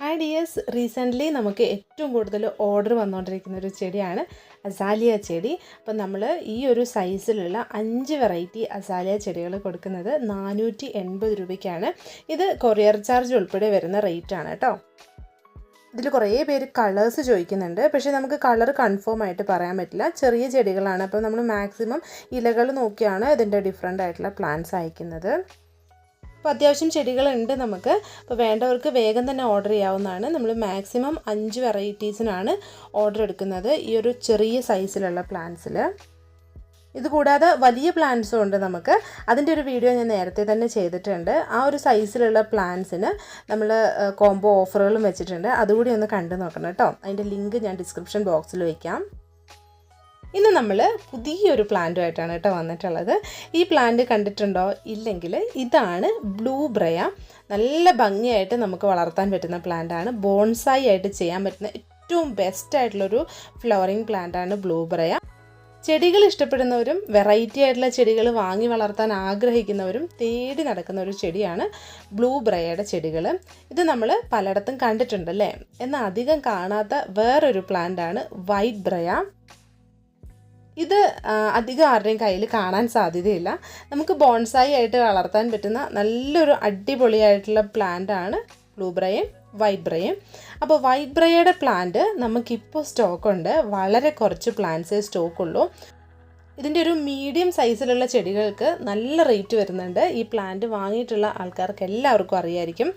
Hi dears recently നമുക്ക് ഏറ്റവും കൂടുതൽ ഓർഡർ വന്നുകൊണ്ടിരിക്കുന്ന ഒരു ചെടിയാണ് അസാലിയ ചെടി. അപ്പം നമ്മൾ ഈ ഒരു സൈസിലുള്ള അഞ്ച് വെറൈറ്റി അസാലിയ ചെടികൾ കൊടുക്കുന്നത് നാനൂറ്റി എൺപത് രൂപയ്ക്കാണ്. ഇത് കൊറിയർ ചാർജ് ഉൾപ്പെടെ വരുന്ന റേറ്റ് ആണ് കേട്ടോ. ഇതിൽ കുറേ പേര് കളേഴ്സ് ചോദിക്കുന്നുണ്ട്. പക്ഷേ നമുക്ക് കളർ കൺഫേം ആയിട്ട് പറയാൻ പറ്റില്ല. ചെറിയ ചെടികളാണ്. അപ്പോൾ നമ്മൾ മാക്സിമം ഇലകൾ നോക്കിയാണ് ഇതിന്റെ ഡിഫറെന്റ് ആയിട്ടുള്ള പ്ലാന്റ്സ് അയക്കുന്നത്. അപ്പോൾ അത്യാവശ്യം ചെടികളുണ്ട് നമുക്ക്. അപ്പോൾ വേണ്ടവർക്ക് വേഗം തന്നെ ഓർഡർ ചെയ്യാവുന്നതാണ്. നമ്മൾ മാക്സിമം അഞ്ച് വെറൈറ്റീസിനാണ് ഓർഡർ എടുക്കുന്നത് ഈ ഒരു ചെറിയ സൈസിലുള്ള പ്ലാന്റ്സിൽ ഇതുകൂടാതെ വലിയ പ്ലാന്റ്സും ഉണ്ട് നമുക്ക്. അതിന്റെ ഒരു വീഡിയോ ഞാൻ നേരത്തെ തന്നെ ചെയ്തിട്ടുണ്ട്. ആ ഒരു സൈസിലുള്ള പ്ലാന്റ്സിന് നമ്മൾ കോംബോ ഓഫറുകളും വെച്ചിട്ടുണ്ട്. അതുകൂടി ഒന്ന് കണ്ടു നോക്കണം കേട്ടോ. അതിന്റെ ലിങ്ക് ഞാൻ ഡിസ്ക്രിപ്ഷൻ ബോക്സിൽ വയ്ക്കാം ഇന്ന് നമ്മൾ പുതിയൊരു പ്ലാന്റുമായിട്ടാണ് കേട്ടോ വന്നിട്ടുള്ളത്. ഈ പ്ലാന്റ് കണ്ടിട്ടുണ്ടോ? ഇല്ലെങ്കിൽ ഇതാണ് ബ്ലൂ ബ്രയ നല്ല ഭംഗിയായിട്ട് നമുക്ക് വളർത്താൻ പറ്റുന്ന പ്ലാന്റാണ്. ബോൺസായി ആയിട്ട് ചെയ്യാൻ പറ്റുന്ന ഏറ്റവും ബെസ്റ്റ് ആയിട്ടുള്ളൊരു ഫ്ലവറിങ് പ്ലാന്റാണ് ബ്ലൂ ബ്രയ ചെടികൾ ഇഷ്ടപ്പെടുന്നവരും വെറൈറ്റി ആയിട്ടുള്ള ചെടികൾ വാങ്ങി വളർത്താൻ ആഗ്രഹിക്കുന്നവരും തേടി നടക്കുന്ന ഒരു ചെടിയാണ് ബ്ലൂ ബ്രയയുടെ ചെടികൾ. ഇത് നമ്മൾ പലയിടത്തും കണ്ടിട്ടുണ്ടല്ലേ എന്നാൽ അധികം കാണാത്ത വേറൊരു പ്ലാന്റാണ് വൈറ്റ് ബ്രയ ഇത് അധികം ആരുടെയും കയ്യിൽ കാണാൻ സാധ്യതയില്ല. നമുക്ക് ബോൺസായി ആയിട്ട് വളർത്താൻ പറ്റുന്ന നല്ലൊരു അടിപൊളിയായിട്ടുള്ള പ്ലാന്റ് ആണ് ബ്ലൂ വൈബ്രയും വൈറ്റ് അപ്പോൾ വൈറ്റ് പ്ലാന്റ് നമുക്കിപ്പോൾ സ്റ്റോക്കുണ്ട് വളരെ കുറച്ച് പ്ലാന്റ്സേ സ്റ്റോക്കുള്ളൂ ഇതിന്റെ ഒരു മീഡിയം സൈസിലുള്ള ചെടികൾക്ക് നല്ല റേറ്റ് വരുന്നുണ്ട്. ഈ പ്ലാന്റ് വാങ്ങിയിട്ടുള്ള ആൾക്കാർക്ക് എല്ലാവർക്കും അറിയായിരിക്കും.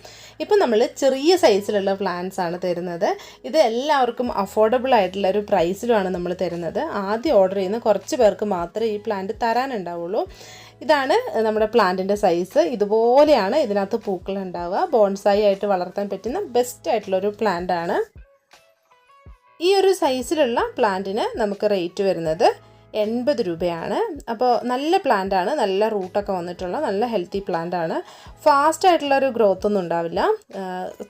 ഇപ്പം നമ്മൾ ചെറിയ സൈസിലുള്ള പ്ലാന്റ്സ് ആണ് തരുന്നത്. ഇത് എല്ലാവർക്കും അഫോർഡബിൾ ആയിട്ടുള്ള ഒരു പ്രൈസിലുമാണ് നമ്മൾ തരുന്നത്. ആദ്യം ഓർഡർ ചെയ്യുന്ന കുറച്ച് പേർക്ക് മാത്രമേ ഈ പ്ലാന്റ് തരാനുണ്ടാവുള്ളൂ. ഇതാണ് നമ്മുടെ പ്ലാന്റിന്റെ സൈസ് ഇതുപോലെയാണ് ഇതിനകത്ത് പൂക്കൾ ഉണ്ടാവുക. ബോൺസായി ആയിട്ട് വളർത്താൻ പറ്റുന്ന ബെസ്റ്റ് ആയിട്ടുള്ളൊരു പ്ലാന്റ് ആണ്. ഈ ഒരു സൈസിലുള്ള പ്ലാന്റിന് നമുക്ക് റേറ്റ് വരുന്നത് എൺപത് രൂപയാണ്. അപ്പോൾ നല്ല പ്ലാന്റ് ആണ്. നല്ല റൂട്ടൊക്കെ വന്നിട്ടുള്ള നല്ല ഹെൽത്തി പ്ലാന്റ് ആണ്. ഫാസ്റ്റ് ആയിട്ടുള്ള ഒരു ഗ്രോത്ത് ഒന്നും ഉണ്ടാവില്ല.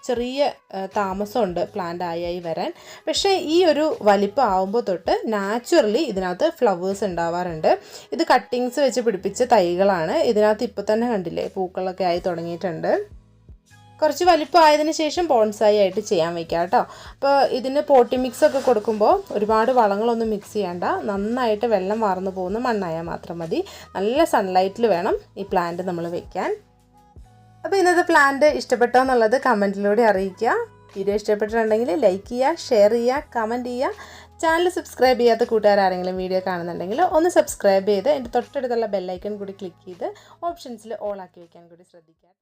ചെറിയ താമസമുണ്ട് പ്ലാന്റ് ആയി വരാൻ. പക്ഷേ ഈ ഒരു വലിപ്പം ആവുമ്പോൾ തൊട്ട് നാച്ചുറലി ഇതിനകത്ത് ഫ്ലവേഴ്സ് ഉണ്ടാവാറുണ്ട്. ഇത് കട്ടിങ്സ് വെച്ച് പിടിപ്പിച്ച തൈകളാണ്. ഇതിനകത്ത് ഇപ്പോൾ തന്നെ കണ്ടില്ലേ പൂക്കളൊക്കെ ആയി തുടങ്ങിയിട്ടുണ്ട്. കുറച്ച് വലിപ്പമായതിന് ശേഷം ബോൺസായി ആയിട്ട് ചെയ്യാൻ വയ്ക്കുക കേട്ടോ. അപ്പോൾ ഇതിന് പോട്ടി മിക്സ് ഒക്കെ കൊടുക്കുമ്പോൾ ഒരുപാട് വളങ്ങളൊന്നും മിക്സ് ചെയ്യേണ്ട നന്നായിട്ട് വെള്ളം വാർന്നു പോകുന്ന മണ്ണായാൽ മാത്രം മതി. നല്ല സൺലൈറ്റിൽ വേണം ഈ പ്ലാന്റ് നമ്മൾ വെക്കാൻ. അപ്പോൾ ഇന്നത്തെ പ്ലാന്റ് ഇഷ്ടപ്പെട്ടോ എന്നുള്ളത് കമന്റിലൂടെ അറിയിക്കുക. വീഡിയോ ഇഷ്ടപ്പെട്ടിട്ടുണ്ടെങ്കിൽ ലൈക്ക് ചെയ്യുക ഷെയർ ചെയ്യുക കമന്റ് ചെയ്യുക. ചാനൽ സബ്സ്ക്രൈബ് ചെയ്യാത്ത കൂട്ടുകാരാരെങ്കിലും വീഡിയോ കാണുന്നുണ്ടെങ്കിൽ ഒന്ന് സബ്സ്ക്രൈബ് ചെയ്ത് എന്റെ തൊട്ടടുത്തുള്ള ബെല്ലൈക്കൺ കൂടി ക്ലിക്ക് ചെയ്ത് ഓപ്ഷൻസിൽ ഓൾ ആക്കി വയ്ക്കാൻ കൂടി ശ്രദ്ധിക്കുക.